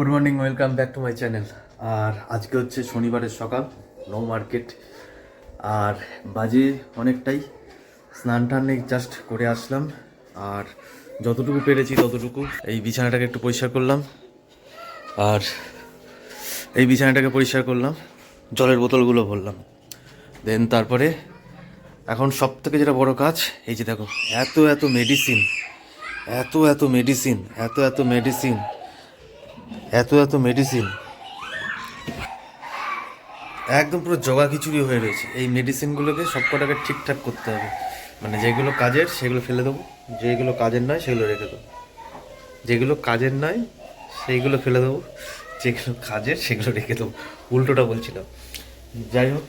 Good morning welcome back to my channel আর আজকে হচ্ছে শনিবারের সকাল নো মার্কেট আর বাজে অনেকটাই, স্নান টান জাস্ট করে আসলাম। আর যতটুকু পেরেছি ততটুকু। এই বিছানাটাকে একটু পরিষ্কার করলাম। আর এই বিছানাটাকে পরিষ্কার করলাম। জলের বোতলগুলো ভরলাম। দেন তারপরে এখন সব থেকে যেটা বড় কাজ, এই যে দেখো, এত এত মেডিসিন এত এত মেডিসিন এত এত মেডিসিন এত এত মেডিসিন একদম পুরো জগা খিচুড়ি হয়ে রয়েছে। এই মেডিসিনগুলোকে সব কটাকে ঠিকঠাক করতে হবে। মানে যেগুলো কাজের, সেগুলো ফেলে দেবো। যেগুলো কাজের নয়, সেগুলো রেখে দেবো। যেগুলো কাজের নয়, সেইগুলো ফেলে দেবো। যেগুলো কাজের, সেগুলো রেখে দেবো। উল্টোটা বলছিলাম। যাই হোক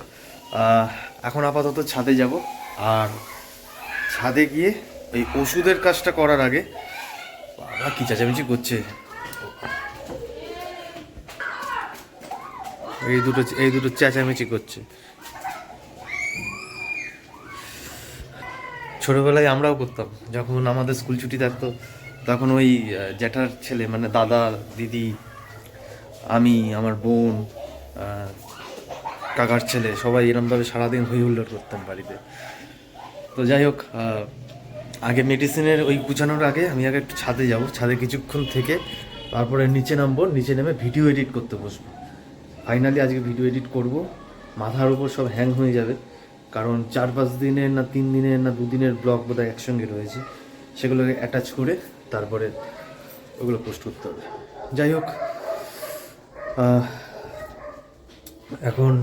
এখন আপাতত ছাদে যাব। আর ছাদে গিয়ে এই ওষুধের কাজটা করার আগে, বাবা কি চেঁচামেচি করছে। এই দুটো এই দুটো চেঁচামেচি করছে। ছোটবেলায় আমরাও করতাম, যখন আমাদের স্কুল ছুটি থাকতো, তখন ওই জ্যাঠার ছেলে মানে দাদা, দিদি, আমি, আমার বোন কাকার ছেলে, সবাই এরমভাবে সারাদিন হই হুল্লোড় করতাম বাড়িতে। তো যাই হোক আগে মেডিসিনের ওই গুছানোর আগে আমি আগে একটু ছাদে যাব, ছাদে কিছুক্ষণ থেকে, তারপরে নিচে নামবো, নিচে নেমে ভিডিও এডিট করতে বসবো। ফাইনালি আজকে ভিডিও এডিট করব। মাথার উপর সব হ্যাং হয়ে যাবে। কারণ চার পাঁচ দিনের না তিন দিনের না দুদিনের ব্লগ বোধহয় একসঙ্গে রয়েছে। সেগুলোকে অ্যাটাচ করে তারপরে ওগুলো পোস্ট করতে হবে। যাই হোক এখন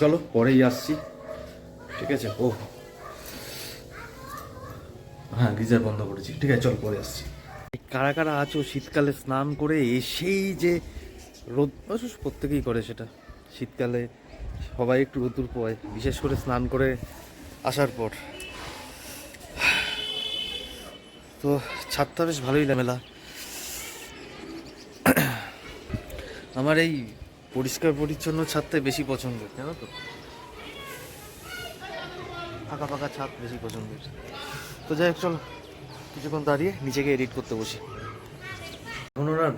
চলো, পরেই আসছি। ঠিক আছে? ও। হ্যাঁ গিজার বন্ধ করেছি। ঠিক আছে, চল, পরে আসছি। কারা কারা আছো শীতকালে স্নান করে এসেই যে রোদ অবশ্য প্রত্যেকেই করে সেটা। শীতকালে সবাই একটু রোদুর পোয় বিশেষ করে স্নান করে আসার পর। তো ছাদটা বেশ ভালোই মেলা আমার এই পরিষ্কার পরিচ্ছন্ন ছাদটাই বেশি পছন্দের, জানো তো? ফাঁকা ফাঁকা ছাদ বেশি পছন্দের। তো যাই হোক, চলো, কিছুক্ষণ দাঁড়িয়ে নিজেকে এডিট করতে বসি।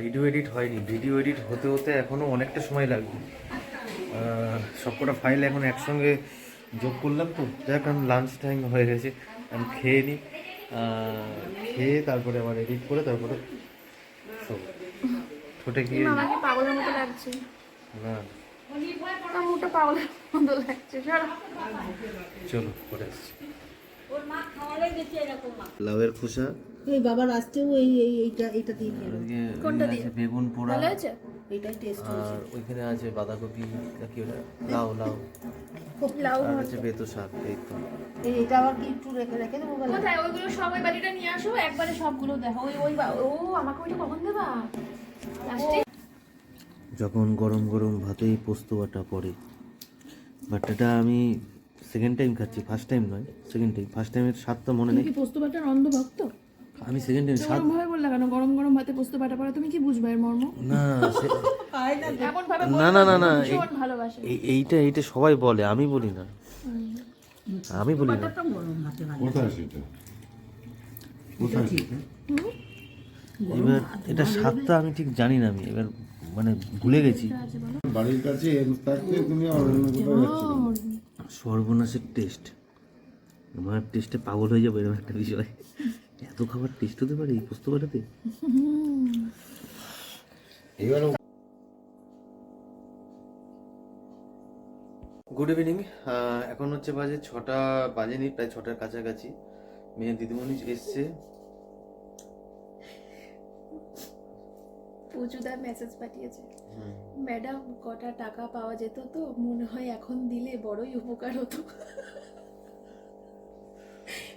ভিডিও এডিট হয়নি। ভিডিও এডিট হতে হতে এখনও অনেকটা সময় লাগবে। সবকটা ফাইল এখন একসঙ্গে যোগ করলাম তো। যাই হোক আমি লাঞ্চ টাইম হয়ে গেছে। আমি খেয়ে নিই খেয়ে তারপরে আবার এডিট করে তারপরে। ঠোঁটে গিয়ে আমাকে পাগলের মতো লাগছে। না। আমার পাগলের মতো লাগছে। সর। চলো পরে আসছি। লাউয়ের খোসা? এই বাবার আসতেও এই এই এইটা এইটা দিয়ে খেলো। কোনটা দিয়ে? বেগুন পোড়া। ভালো আছে এইটাই টেস্ট আর ওইখানে আছে বাঁধাকপি কি ওটা। লাউ লাউ। লাউ আর আছে বেতো শাক এই তো। এই এটা আবার কি একটু রেখে রেখে দেবো বলে? কোথায়? ওইগুলো সব ওই বাড়িটা নিয়ে আসো একবারে সবগুলো দেখো। ওই ওই ও আমাকে ওইটা কখন দেবা? লাস্টে যখন গরম গরম ভাতেই পোস্ত বাটা পড়ে। বাট এটা আমি সেকেন্ড টাইম খাচ্ছি ফার্স্ট টাইম নয় সেকেন্ড টাইম ফার্স্ট টাইমের স্বাদটা মনে নেই। কি পোস্ত বাটার অন্ধ ভক্ত আমি সেকেন্ড টাইম স্বাদ ভাবে বললা কেন? গরম গরম ভাতে পোস্ত বাটা পড়া তুমি কি বুঝবে এর মর্ম? না সে- এমন ভাবে না না না না এইটা এইটা সবাই বলে আমি বলি না। আমি বলি না। কোথায় সেটা কোথায় সেটা এবার এটা স্বাদটা আমি ঠিক জানি না আমি। এবার মানে ভুলে গেছি। বাড়ির কাছে থাকতে তুমি আর অন্য কোথাও যাচ্ছ সর্বনাশের টেস্ট। আমার টেস্টে পাগল হয়ে যাবে এরকম একটা বিষয়। এত খাবার টেস্ট হতে পারে এই পোস্ত বাটাতে? এবার গুড ইভিনিং এখন হচ্ছে বাজে ছটা বাজেনি প্রায় ছটার কাছাকাছি। মেয়ে দিদিমণি এসছে। পুজুদা মেসেজ পাঠিয়েছে। ম্যাডাম কটা টাকা পাওয়া যেত তো? মনে হয় এখন দিলে বড়ই উপকার হতো।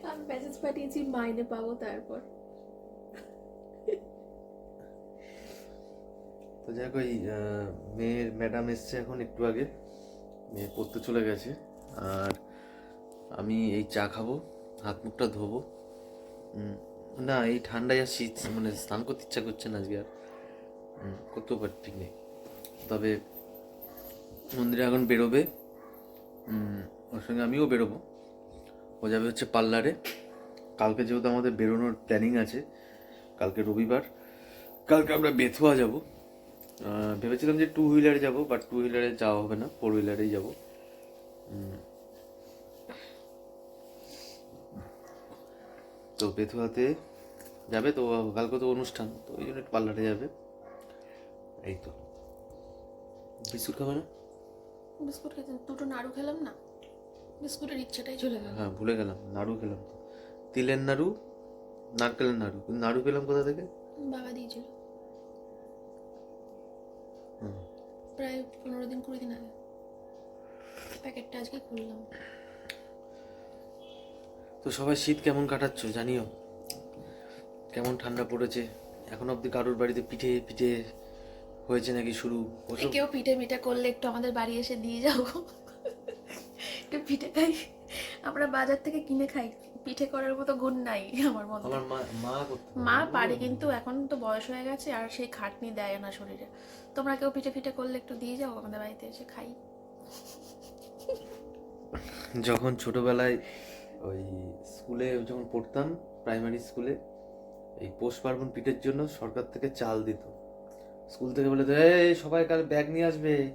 আমি মেসেজ পাঠিয়েছি মাইনে পাবো তারপর। তো যাক ওই মেয়ের ম্যাডাম এসছে এখন একটু আগে। মেয়ে পড়তে চলে গেছে। আর আমি এই চা খাব হাত মুখটা ধোবো। না এই ঠান্ডায় আর শীত মানে স্নান করতে ইচ্ছা করছে না আজকে আর। করতেও পারি, ঠিক নেই। তবে মন্দিরে এখন বেরোবে ওর সঙ্গে আমিও বেরোবো। ও যাবে হচ্ছে পার্লারে। কালকে যেহেতু আমাদের বেরোনোর প্ল্যানিং আছে, কালকে রবিবার, কালকে আমরা বেথুয়া যাব। ভেবেছিলাম যে টু হুইলারে যাব, বাট টু হুইলারে যাওয়া হবে না ফোর হুইলারেই যাব তো বেথুয়াতে যাবে, তো কালকে তো অনুষ্ঠান, তো ওই জন্য পার্লারে যাবে। এই তো। বিস্কুট খাবে না? বিস্কুট খেতে দুটো নাড়ু খেলাম না। বিস্কুটের ইচ্ছাটাই চলে গেল। হ্যাঁ ভুলে গেলাম। নাড়ু খেলাম। তিলের নাড়ু নারকেলের নাড়ু। কিন্তু নাড়ু পেলাম কোথা থেকে? বাবা দিয়েছিল। প্রায় পনেরো দিন কুড়ি দিন আগে। প্যাকেটটা আজকে খুললাম। তো সবাই শীত কেমন কাটাচ্ছ জানিও? কেমন ঠান্ডা পড়েছে? এখন অবধি কারোর বাড়িতে পিঠে পিঠে হয়েছে নাকি শুরু? কেউ পিঠে মিঠে করলে একটু আমাদের বাড়ি এসে দিয়ে যাও। একটু পিঠে খাই। আমরা বাজার থেকে কিনে খাই। পিঠে করার মতো গুণ নাই আমার মনে আমার মা মা পারে। কিন্তু এখন তো বয়স হয়ে গেছে আর সেই খাটনি দেয় না শরীরে। তোমরা কেউ পিঠে পিঠে করলে একটু দিয়ে যাও আমাদের বাড়িতে এসে খাই। যখন ছোটবেলায় ওই স্কুলে যখন পড়তাম প্রাইমারি স্কুলে এই পৌষ পার্বণ পিঠের জন্য সরকার থেকে চাল দিত। স্কুল থেকে বলে দিত, এই সবাই কাল ব্যাগ নিয়ে আসবে।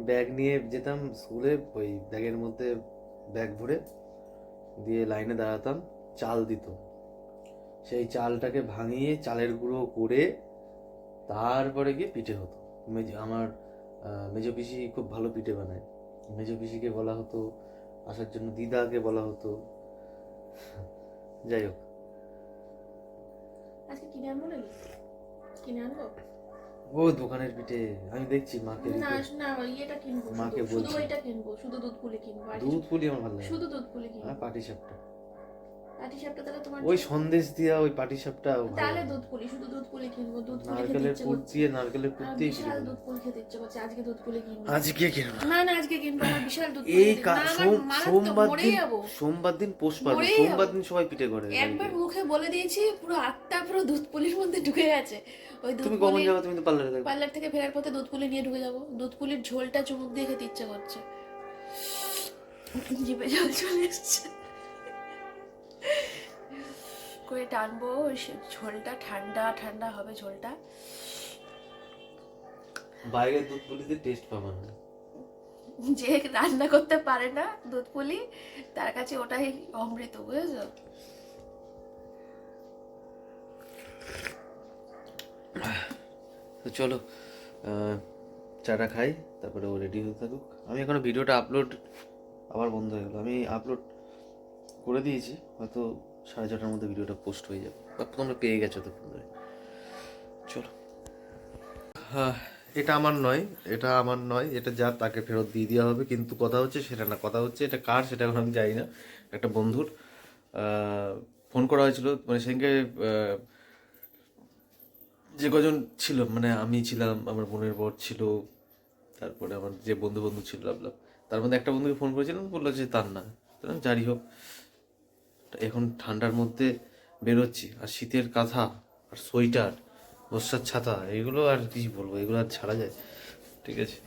ব্যাগ নিয়ে যেতাম স্কুলে ওই ব্যাগের মধ্যে ব্যাগ ভরে দিয়ে লাইনে দাঁড়াতাম চাল দিত। সেই চালটাকে ভাঙিয়ে চালের গুঁড়ো করে তারপরে গিয়ে পিঠে হতো। মেজ- আমার মেজো পিসি খুব ভালো পিঠে বানায়। মেজো পিসিকে বলা হতো আসার জন্য দিদাকে বলা হতো। যাই হোক। আজকে কিনে আনব নাকি? কিনে আনব? ও দোকানের পিঠে আমি দেখছি মাকে না না ইয়েটা কিনবো মাকে শুধু- শুধু বলছি। ওইটা কিনবো শুধু দুধ পুলি কিনবো দুধ পুলি আমার ভালো লাগে শুধু দুধ পুলি কিনবো। আর পাটি সাপটা। পাটি সাপটা তাহলে তোমার ওই সন্দেশ দিয়া ওই পাটি সাপটা তাহলে দুধ পুলি শুধু দুধ পুলি কিনবো দুধ পুলি নারকেলের ইচ্ছে পুর দিয়ে নারকেলের পুর দিয়ে বিশাল দুধ পুলি খেতে ইচ্ছে করছে আজকে দুধ পুলি কিনবো। আজকে কিনবো। না না আজকে কিনবো আমার বিশাল দুধ পুলি এই সোমবার দিন সোমবার দিন পোষ পাবে সোমবার দিন সবাই পিঠে করে। একবার। মুখে বলে দিয়েছি পুরো আটটা পুরো দুধ পুলির মধ্যে ঢুকে গেছে। ওই দুধ তুমি কখন যাবে তুমি তো পার্লারে থাকবে। পার্লার থেকে ফেরার পথে দুধ পুলি নিয়ে ঢুকে যাব। দুধ পুলির ঝোলটা চুমুক দিয়ে খেতে ইচ্ছে করছে। জিভে জল চলে এসছে। করে টানবো ঝোলটা ঠান্ডা ঠান্ডা হবে ঝোলটা। বাইরের দুধ পুলিতে টেস্ট পাবে না। যে রান্না করতে পারে না দুধ পুলি তার কাছে ওটাই অমৃত বুঝেছ? তো চলো চাটা খাই, তারপরে ও রেডি হতে থাকুক। আমি এখনও ভিডিওটা আপলোড আবার বন্ধ হয়ে গেলো। আমি আপলোড করে দিয়েছি, হয়তো সাড়ে ছটার মধ্যে ভিডিওটা পোস্ট হয়ে যাবে। বা তোমরা পেয়ে গেছো তো চলো। হ্যাঁ এটা আমার নয়, এটা আমার নয়, এটা যা তাকে ফেরত দিয়ে দেওয়া হবে, কিন্তু কথা হচ্ছে সেটা না। কথা হচ্ছে এটা কার, সেটা এখন আমি জানি না। একটা বন্ধুর ফোন করা হয়েছিল মানে সেদিনকে যে কজন ছিল মানে আমি ছিলাম, আমার বোনের বর ছিল, তারপরে আমার যে বন্ধু বন্ধু ছিল লাভ তার মধ্যে একটা বন্ধুকে ফোন করেছিলাম, বলল যে তার না। যারই হোক। এখন ঠান্ডার মধ্যে বেরোচ্ছি, আর শীতের কাঁথা, আর সোয়েটার, বর্ষার ছাতা, এগুলো আর কি বলব, এগুলো আর ছাড়া যায়। ঠিক আছে?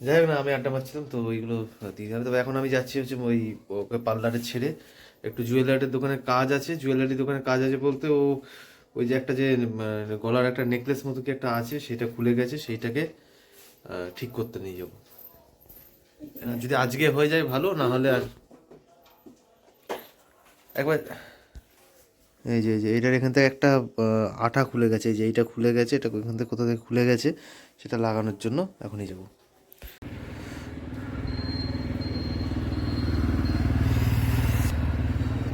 যাই হোক না, আমি আড্ডা মারছিলাম, তো ওইগুলো দিতে হবে তবে এখন আমি যাচ্ছি হচ্ছে ওই ওকে পার্লারে ছেড়ে, একটু জুয়েলারির দোকানে কাজ আছে। জুয়েলারি দোকানে কাজ আছে বলতে ও ওই যে একটা যে গলার একটা নেকলেস মতো কি একটা আছে সেটা খুলে গেছে সেইটাকে ঠিক করতে নিয়ে যাব। যদি আজকে হয়ে যায় ভালো না হলে আর একবার এই যে এই যে এটার এখান থেকে একটা আঠা খুলে গেছে। এই যে এইটা খুলে গেছে এটা এখান থেকে কোথা থেকে খুলে গেছে সেটা লাগানোর জন্য এখনই যাব।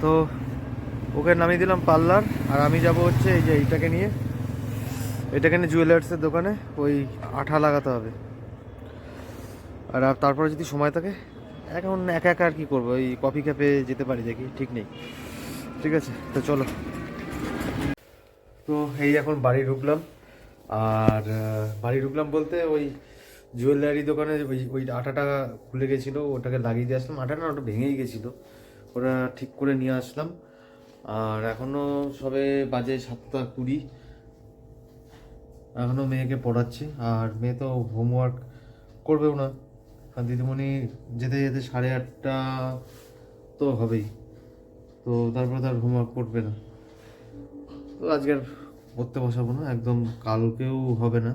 তো ওকে নামিয়ে দিলাম পার্লার। আর আমি যাব হচ্ছে এই যে এইটাকে নিয়ে। এটাকে নিয়ে জুয়েলার্সের দোকানে, ওই আঠা লাগাতে হবে। আর তারপরে যদি সময় থাকে, এখন একা একা আর কি করব? ওই কফি ক্যাফে যেতে পারি দেখি, ঠিক নেই। ঠিক আছে, তো চলো। তো এই এখন বাড়ি ঢুকলাম। আর বাড়ি ঢুকলাম বলতে ওই জুয়েলারি দোকানে ওই ওই আটাটা খুলে গেছিল, ওটাকে লাগিয়ে দিয়ে আসলাম। আটাটা না, ওটা ভেঙেই গেছিল। ওটা ঠিক করে নিয়ে আসলাম। আর এখনও সবে বাজে সাতটা কুড়ি। এখনও মেয়েকে পড়াচ্ছি, আর মেয়ে তো হোমওয়ার্ক করবেও না। আর দিদিমণি যেতে যেতে সাড়ে আটটা তো হবেই, তো তারপরে তার হোমওয়ার্ক করবে না। তো আজকে আর পড়তে বসাবো না, একদম কালকেও হবে না,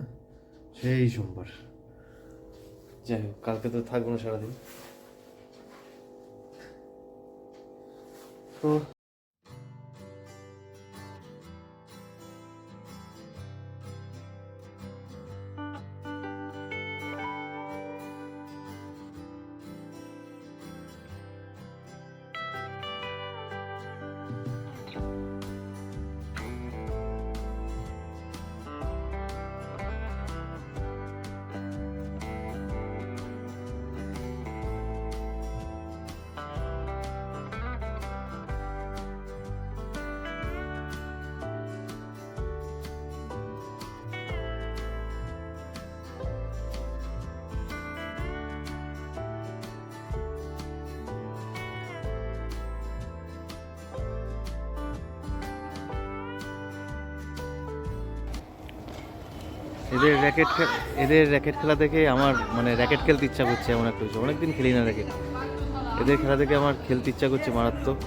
সেই সোমবার। যাই হোক, কালকে তো থাকব না সারাদিন। তো এদের র্যাকেট এদের র্যাকেট খেলা দেখে আমার মানে র্যাকেট খেলতে ইচ্ছা করছে এমন একটা বিষয়। অনেকদিন খেলি না র্যাকেট এদের খেলা দেখে আমার খেলতে ইচ্ছা করছে মারাত্মক।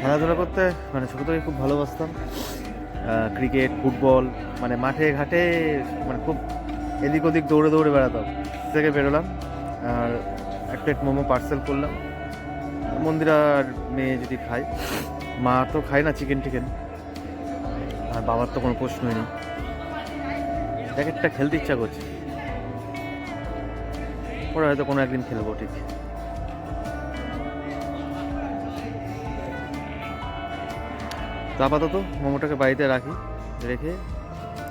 খেলাধুলা করতে মানে ছোটো থেকে খুব ভালোবাসতাম। ক্রিকেট ফুটবল মানে মাঠে ঘাটে মানে খুব এদিক ওদিক দৌড়ে দৌড়ে বেড়াতাম। থেকে বেরোলাম। আর এক প্লেট মোমো পার্সেল করলাম। মন্দিরার মেয়ে যদি খায়, মা তো খায় না চিকেন টিকেন। আর বাবার তো কোনো প্রশ্নই নেই। র্যাকেটটা খেলতে ইচ্ছা করছে। ওরা হয়তো কোনো একদিন খেলব, ঠিক। আপাতত মোমোটাকে বাড়িতে রাখি, রেখে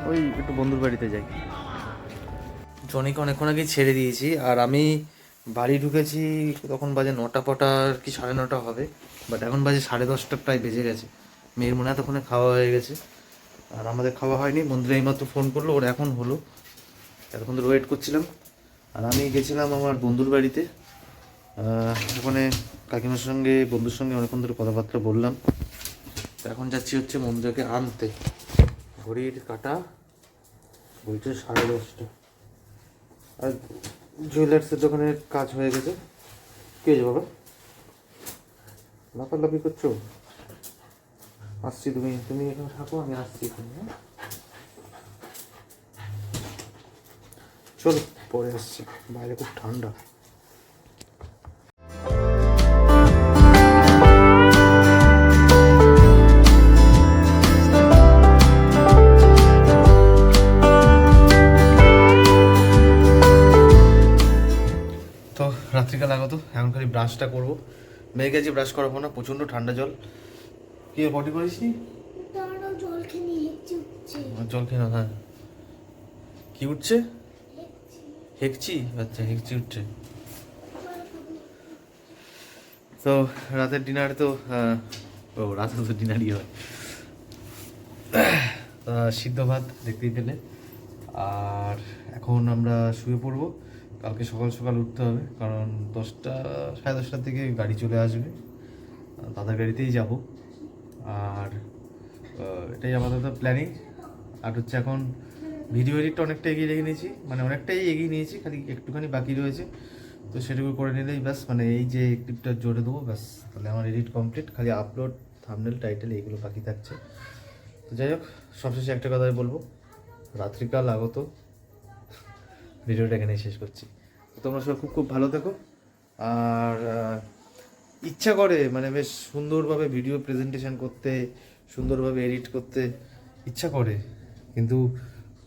ওই একটু বন্ধুর বাড়িতে যাই। জনিকে অনেকক্ষণ আগেই ছেড়ে দিয়েছি, আর আমি বাড়ি ঢুকেছি, তখন বাজে নটা ফটা কি সাড়ে নটা হবে বাট এখন বাজে সাড়ে দশটা প্রায় বেজে গেছে। মেয়ের মনে এতক্ষণে খাওয়া হয়ে গেছে। আর আমাদের খাওয়া হয়নি বন্ধুরা এইমাত্র ফোন করল, ওর এখন হলো। এতক্ষণ ধরে ওয়েট করছিলাম। আর আমি গেছিলাম আমার বন্ধুর বাড়িতে। ওখানে কাকিমার সঙ্গে, বন্ধুর সঙ্গে অনেকক্ষণ ধরে কথাবার্তা বললাম। তো এখন যাচ্ছি হচ্ছে মন্দিরকে আনতে। ঘড়ির কাটা বলছে সাড়ে দশটা। আর জুয়েলার্সের দোকানের কাজ হয়ে গেছে। কে হয়েছে বাবা? লাফালাফি করছ? আসছি তুমি তুমি এখানে থাকো, আমি আসছি তুমি হ্যাঁ? চলো, পরে আসছি। বাইরে খুব ঠান্ডা। আগত এখন খালি ব্রাশটা করব। মেয়েকে আজকে ব্রাশ করাবো না প্রচণ্ড ঠান্ডা জল। কি পটি করিস নি? জল খেয়ে হ্যাঁ। কি উঠছে? হেকচি? আচ্ছা হেকচি উঠছে। তো রাতের ডিনারে তো ও রাতে তো ডিনারই হয়। সিদ্ধ ভাত দেখতেই পেলে। আর এখন আমরা শুয়ে পড়ব। কালকে সকাল সকাল উঠতে হবে, কারণ দশটা, সাড়ে দশটার দিকে গাড়ি চলে আসবে। দাদার গাড়িতেই যাব। আর এটাই আপাতত প্ল্যানিং আর হচ্ছে এখন ভিডিও এডিটটা অনেকটা এগিয়ে রেখে নিয়েছি। মানে অনেকটাই এগিয়ে নিয়েছি, খালি একটুখানি বাকি রয়েছে। তো সেটুকু করে নিলেই ব্যাস মানে এই যে ক্লিপটা জোরে দেবো, ব্যাস। তাহলে আমার এডিট কমপ্লিট খালি আপলোড থামনেল টাইটেল এইগুলো বাকি থাকছে। তো যাই হোক, সবশেষে একটা কথাই বলব। রাত্রিকাল আগত। ভিডিওটা এখানেই শেষ করছি। তোমরা সবাই খুব খুব ভালো থেকো। আর ইচ্ছা করে মানে বেশ সুন্দরভাবে ভিডিও প্রেজেন্টেশন করতে, সুন্দরভাবে এডিট করতে ইচ্ছা করে, কিন্তু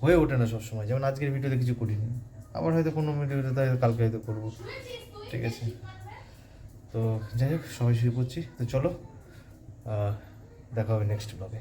হয়ে ওঠে না সবসময়। যেমন আজকের ভিডিওতে কিছু করিনি। আবার হয়তো কোনো ভিডিওতে তাই কালকে হয়তো করব। ঠিক আছে? তো যাই হোক, সবাই শুয়ে পড়ছি। তো চলো দেখা হবে নেক্সট ব্লগে